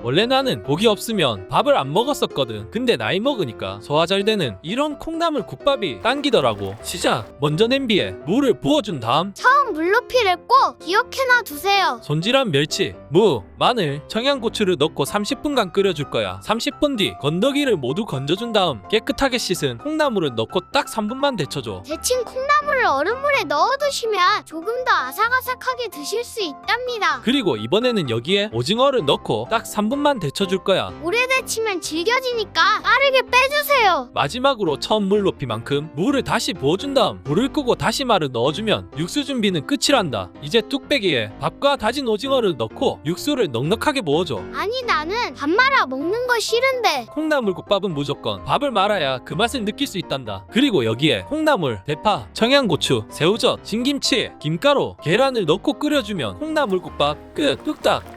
원래 나는 고기 없으면 밥을 안 먹었었거든. 근데 나이 먹으니까 소화 잘 되는 이런 콩나물 국밥이 당기더라고. 시작. 먼저 냄비에 물을 부어준 다음 처음 물높이를 꼭 기억해놔 두세요. 손질한 멸치, 무, 마늘, 청양고추를 넣고 30분간 끓여줄 거야. 30분 뒤 건더기를 모두 건져준 다음 깨끗하게 씻은 콩나물을 넣고 딱 3분만 데쳐줘. 데친 콩나물을 얼음물에 넣어두시면 조금 더 아삭아삭하게 드실 수 있답니다. 그리고 이번에는 여기에 오징어를 넣고 딱 3분만 데쳐줄 거야. 오래 데치면 질겨지니까 빠르게 빼주세요. 마지막으로 처음 물 높이만큼 물을 다시 부어준 다음 불을 끄고 다시 말을 넣어주면 육수 준비는 끝이란다. 이제 뚝배기에 밥과 다진 오징어를 넣고 육수를 넉넉하게 부어줘. 아니 나는 밥 말아 먹는 거 싫은데 콩나물국밥은 무조건 밥을 말아야 그 맛을 느낄 수 있단다. 그리고 여기에 콩나물, 대파, 청양고추, 새우젓, 진김치, 김가루, 계란을 넣고 끓여주면 콩나물국밥 끝! 뚝딱!